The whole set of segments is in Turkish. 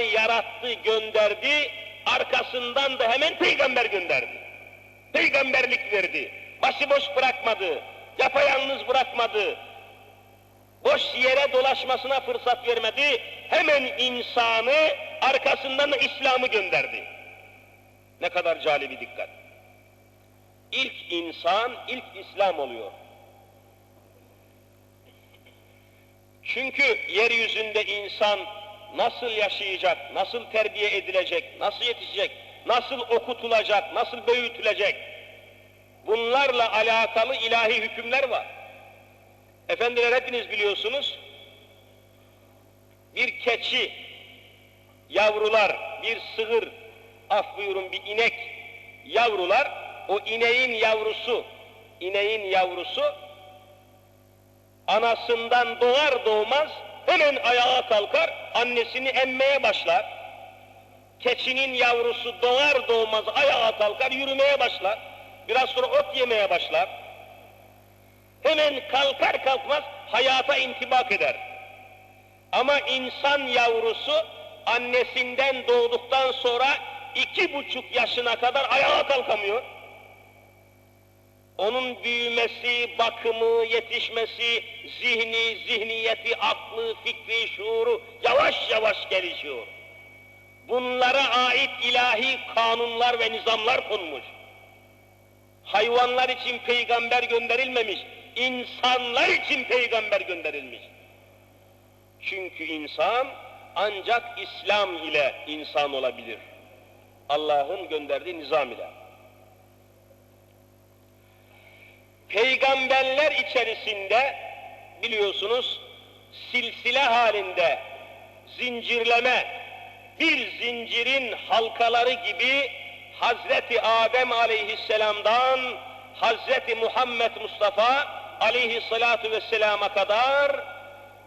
yarattı, gönderdi, arkasından da hemen peygamber gönderdi. Peygamberlik verdi. Başıboş bırakmadı, yapayalnız bırakmadı. Boş yere dolaşmasına fırsat vermedi. Hemen insanı, arkasından da İslam'ı gönderdi. Ne kadar cali bir dikkat. İlk insan, ilk İslam oluyor. Çünkü yeryüzünde insan nasıl yaşayacak, nasıl terbiye edilecek, nasıl yetişecek, nasıl okutulacak, nasıl büyütülecek? Bunlarla alakalı ilahi hükümler var. Efendiler hepiniz biliyorsunuz, bir keçi, yavrular, bir sığır, af buyurun bir inek, yavrular, o ineğin yavrusu, ineğin yavrusu anasından doğar doğmaz hemen ayağa kalkar, annesini emmeye başlar. Keçinin yavrusu doğar doğmaz ayağa kalkar, yürümeye başlar. Biraz sonra ot yemeye başlar. Hemen kalkar kalkmaz hayata intibak eder. Ama insan yavrusu annesinden doğduktan sonra iki buçuk yaşına kadar ayağa kalkamıyor. Onun büyümesi, bakımı, yetişmesi, zihni, zihniyeti, aklı, fikri, şuuru yavaş yavaş gelişiyor. Bunlara ait ilahi kanunlar ve nizamlar konmuş. Hayvanlar için peygamber gönderilmemiş, insanlar için peygamber gönderilmiş. Çünkü insan ancak İslam ile insan olabilir. Allah'ın gönderdiği nizam ile. Peygamberler içerisinde biliyorsunuz silsile halinde zincirleme bir zincirin halkaları gibi Hazreti Adem aleyhisselamdan Hazreti Muhammed Mustafa aleyhissalatu vesselama kadar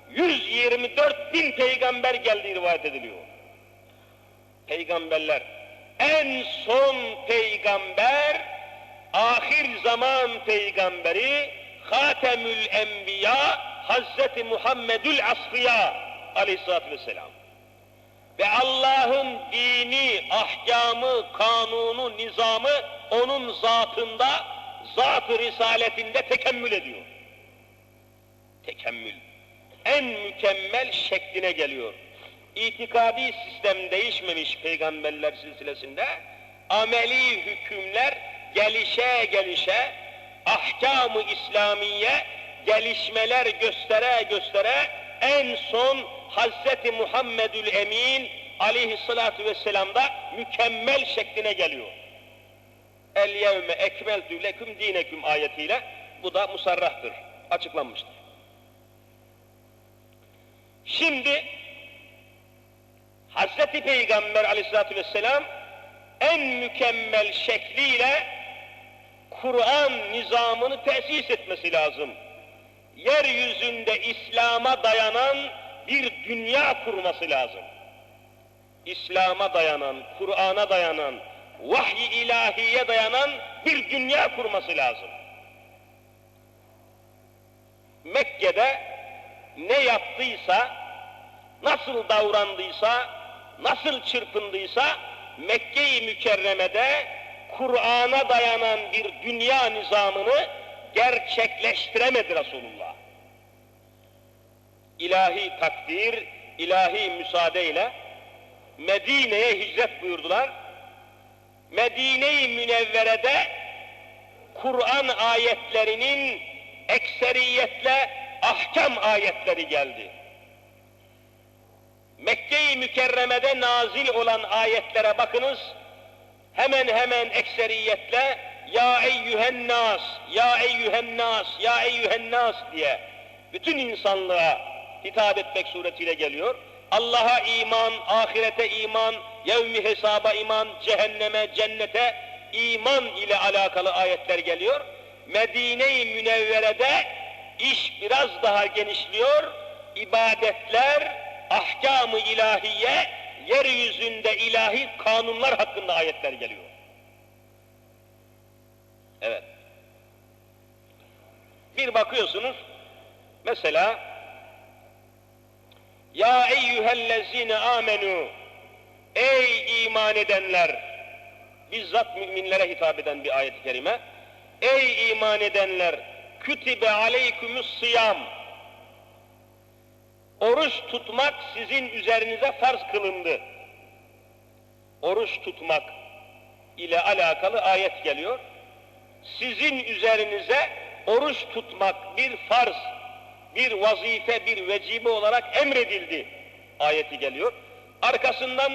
124 bin peygamber geldiği rivayet ediliyor. Peygamberler en son peygamber ahir zaman peygamberi Hatemül Enbiya Hazreti Muhammedül Asfiya aleyhissalatü vesselam. Ve Allah'ın dini, ahkamı, kanunu, nizamı onun zatında, zat-ı risaletinde tekemmül ediyor. Tekemmül. En mükemmel şekline geliyor. İtikadi sistem değişmemiş peygamberler silsilesinde, ameli hükümler gelişe gelişe ahkamı İslamiye gelişmeler göstere göstere en son Hazreti Muhammedül Emin aleyhissalatu vesselam'da mükemmel şekline geliyor. El yevme ekmeltü leküm dineküm ayetiyle bu da musarrahtır, açıklanmıştır. Şimdi Hazreti Peygamber aleyhissalatu vesselam en mükemmel şekliyle Kur'an nizamını tesis etmesi lazım. Yeryüzünde İslam'a dayanan bir dünya kurması lazım. İslam'a dayanan, Kur'an'a dayanan, vahiy ilahiye dayanan bir dünya kurması lazım. Mekke'de ne yaptıysa, nasıl davrandıysa, nasıl çırpındıysa Mekke-i Mükerreme'de Kur'an'a dayanan bir dünya nizamını gerçekleştiremedi Resulullah. İlahi takdir, ilahi müsaadeyle Medine'ye hicret buyurdular. Medine-i Münevvere'de Kur'an ayetlerinin ekseriyetle ahkam ayetleri geldi. Mekke-i Mükerreme'de nazil olan ayetlere bakınız, hemen hemen ekseriyetle ya eyyühen nas, ya eyyühen nas, ya eyyühen nas diye bütün insanlığa hitap etmek suretiyle geliyor. Allah'a iman, ahirete iman, yevmi hesaba iman, cehenneme, cennete iman ile alakalı ayetler geliyor. Medine-i Münevvere'de iş biraz daha genişliyor. İbadetler, ahkam-ı ilahiye, yeryüzünde ilahi kanunlar hakkında ayetler geliyor. Evet. Bir bakıyorsunuz, mesela Ya eyyühellezine amenu Ey iman edenler! Bizzat müminlere hitap eden bir ayet-i kerime. Ey iman edenler! Kütibe aleykümüs sıyam. Oruç tutmak sizin üzerinize farz kılındı. Oruç tutmak ile alakalı ayet geliyor. Sizin üzerinize oruç tutmak bir farz, bir vazife, bir vecibe olarak emredildi ayeti geliyor. Arkasından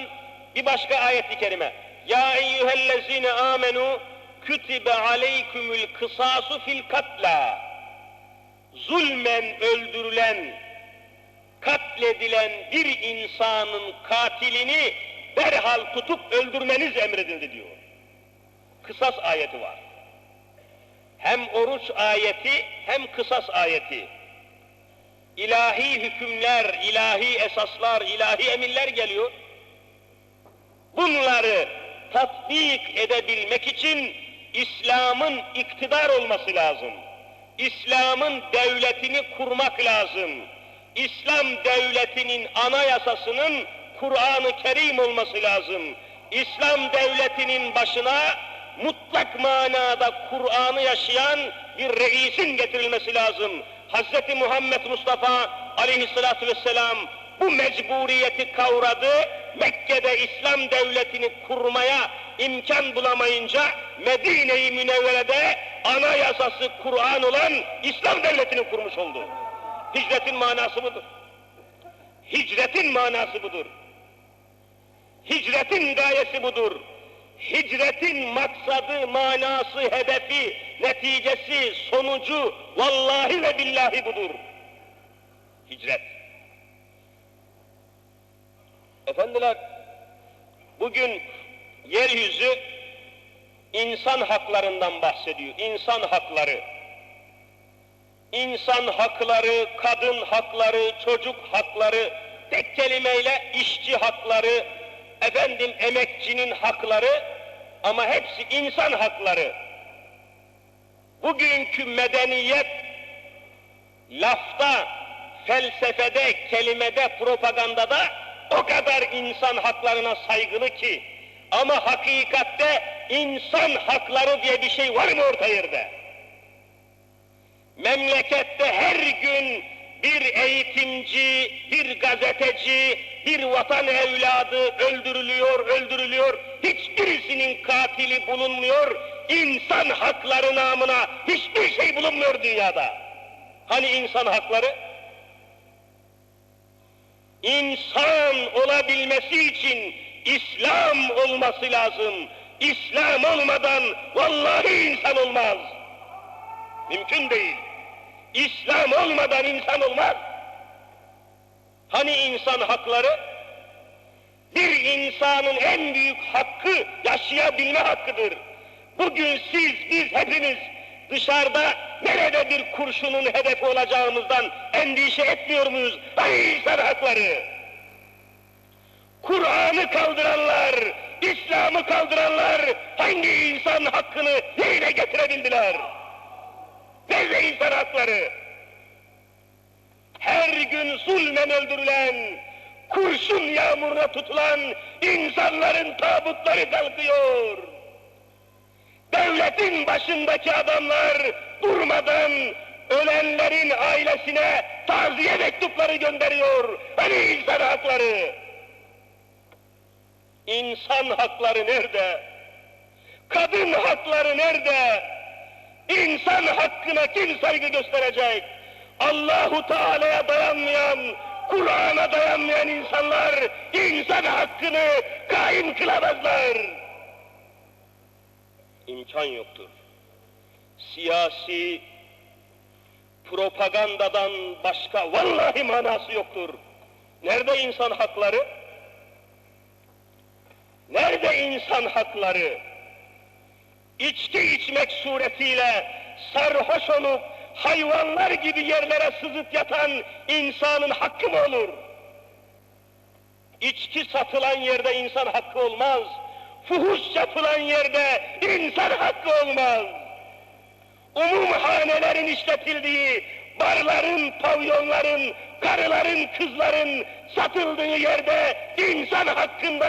bir başka ayet-i kerime. Ya eyyühellezine amenu kütibe aleykümül kısasu fil katla. Zulmen öldürülen, katledilen bir insanın katilini derhal tutup öldürmeniz emredildi diyor. Kısas ayeti var. Hem oruç ayeti hem kısas ayeti. İlahi hükümler, ilahi esaslar, ilahi emirler geliyor. Bunları tatbik edebilmek için İslam'ın iktidar olması lazım. İslam'ın devletini kurmak lazım. İslam devletinin anayasasının Kur'an-ı Kerim olması lazım. İslam devletinin başına mutlak manada Kur'an'ı yaşayan bir reisin getirilmesi lazım. Hz. Muhammed Mustafa aleyhissalatü vesselam bu mecburiyeti kavradı. Mekke'de İslam devletini kurmaya imkan bulamayınca Medine-i Münevvere'de anayasası Kur'an olan İslam devletini kurmuş oldu. Hicretin manası budur. Hicretin manası budur. Hicretin gayesi budur. Hicretin maksadı, manası, hedefi, neticesi, sonucu vallahi ve billahi budur. Hicret. Efendiler, bugün yeryüzü insan haklarından bahsediyor. İnsan hakları. İnsan hakları, kadın hakları, çocuk hakları, tek kelimeyle işçi hakları, efendim emekçinin hakları ama hepsi insan hakları. Bugünkü medeniyet lafta, felsefede, kelimede, propagandada o kadar insan haklarına saygılı ki ama hakikatte insan hakları diye bir şey var mı orta yerde? Memlekette her gün bir eğitimci, bir gazeteci, bir vatan evladı öldürülüyor, öldürülüyor. Hiçbirisinin katili bulunmuyor. İnsan hakları namına hiçbir şey bulunmuyor dünyada. Hani insan hakları? İnsan olabilmesi için İslam olması lazım. İslam olmadan vallahi insan olmaz. Mümkün değil. İslam olmadan insan olmaz. Hani insan hakları? Bir insanın en büyük hakkı yaşayabilme hakkıdır. Bugün siz, biz hepimiz dışarıda nerede bir kurşunun hedefi olacağımızdan endişe etmiyor muyuz? Hani insan hakları? Kur'an'ı kaldıranlar, İslam'ı kaldıranlar hangi insan hakkını yerine getirebildiler? Nerede insan hakları? Her gün zulmen öldürülen, kurşun yağmuruna tutulan insanların tabutları kalkıyor. Devletin başındaki adamlar durmadan ölenlerin ailesine taziye mektupları gönderiyor. Hani insan hakları? İnsan hakları nerede? Kadın hakları nerede? İnsan hakkına kim saygı gösterecek? Allahu Teala'ya dayanmayan, Kur'an'a dayanmayan insanlar insan hakkını kaim kılamazlar. İmkan yoktur. Siyasi propagandadan başka vallahi manası yoktur. Nerede insan hakları? Nerede insan hakları? İçki içmek suretiyle sarhoş olup hayvanlar gibi yerlere sızıp yatan insanın hakkı mı olur? İçki satılan yerde insan hakkı olmaz. Fuhuş yapılan yerde insan hakkı olmaz. Umumhanelerin işletildiği, barların, pavyonların, karıların, kızların satıldığı yerde insan hakkında